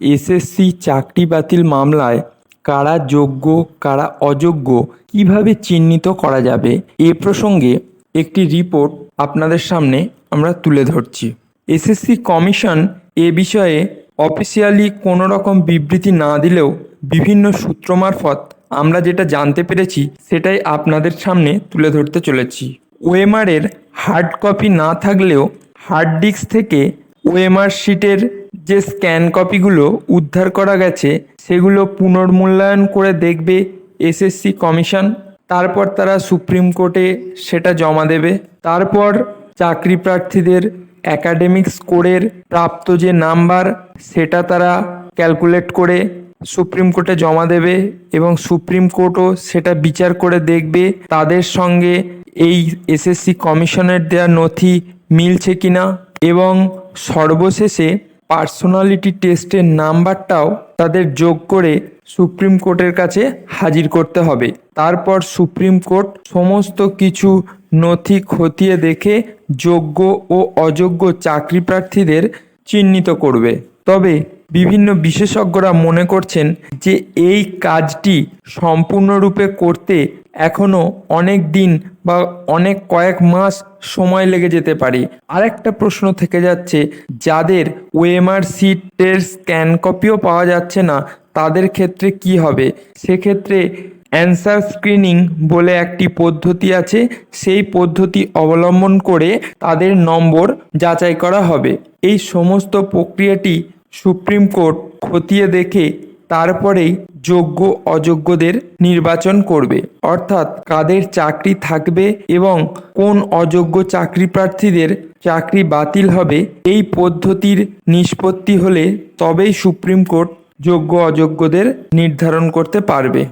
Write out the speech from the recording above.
SSC চাকরি বাতিল মামলায় কারা যোগ্য, কারা অযোগ্য, কীভাবে চিহ্নিত করা যাবে? এ প্রসঙ্গে একটি রিপোর্ট আপনাদের সামনে আমরা তুলে ধরছি। এসএসসি কমিশন এ বিষয়ে অফিসিয়ালি কোনো রকম বিবৃতি না দিলেও বিভিন্ন সূত্র মারফত আমরা যেটা জানতে পেরেছি সেটাই আপনাদের সামনে তুলে ধরতে চলেছি। ওএমআরের হার্ড কপি না থাকলেও হার্ড ডিস্ক থেকে ওএমআর শিটের যে স্ক্যান কপিগুলো উদ্ধার করা গেছে, সেগুলো পুনর্মূল্যায়ন করে দেখবে এসএসসি কমিশন তারপর তারা সুপ্রিম কোর্টে সেটা জমা দেবে। তারপর চাকরি প্রার্থীদের অ্যাকাডেমিক স্কোরের প্রাপ্ত যে নাম্বার সেটা তারা ক্যালকুলেট করে সুপ্রিম কোর্টে জমা দেবে এবং সুপ্রিম কোর্টও সেটা বিচার করে দেখবে তাদের সঙ্গে এই এসএসসি কমিশনের দেওয়া নথি মিলছে কিনা এবং সর্বশেষে পার্সোনালিটি টেস্টের নাম্বারটাও তাদের যোগ করে সুপ্রিম কোর্টের কাছে হাজির করতে হবে। তারপর সুপ্রিম কোর্ট সমস্ত কিছু নথি খতিয়ে দেখে যোগ্য ও অযোগ্য চাকরি প্রার্থীদের চিহ্নিত করবে। তবে বিভিন্ন বিশেষজ্ঞরা মনে করছেন যে এই কাজটি সম্পূর্ণরূপে করতে এখনও অনেক দিন বা অনেক কয়েক মাস সময় লেগে যেতে পারে। আরেকটা প্রশ্ন থেকে যাচ্ছে, যাদের ওএমআর সিটের স্ক্যান কপিও পাওয়া যাচ্ছে না, তাদের ক্ষেত্রে কি হবে? সেক্ষেত্রে অ্যান্সার স্ক্রিনিং বলে একটি পদ্ধতি আছে। সেই পদ্ধতি অবলম্বন করে তাদের নম্বর যাচাই করা হবে। এই সমস্ত প্রক্রিয়াটি সুপ্রিম কোর্ট খতিয়ে দেখে তারপরেই যোগ্য অযোগ্যদের নির্বাচন করবে। অর্থাৎ কাদের চাকরি থাকবে এবং কোন অযোগ্য চাকরি প্রার্থীদের চাকরি বাতিল হবে এই পদ্ধতির নিষ্পত্তি হলে তবেই সুপ্রিম কোর্ট যোগ্য অযোগ্যদের নির্ধারণ করতে পারবে।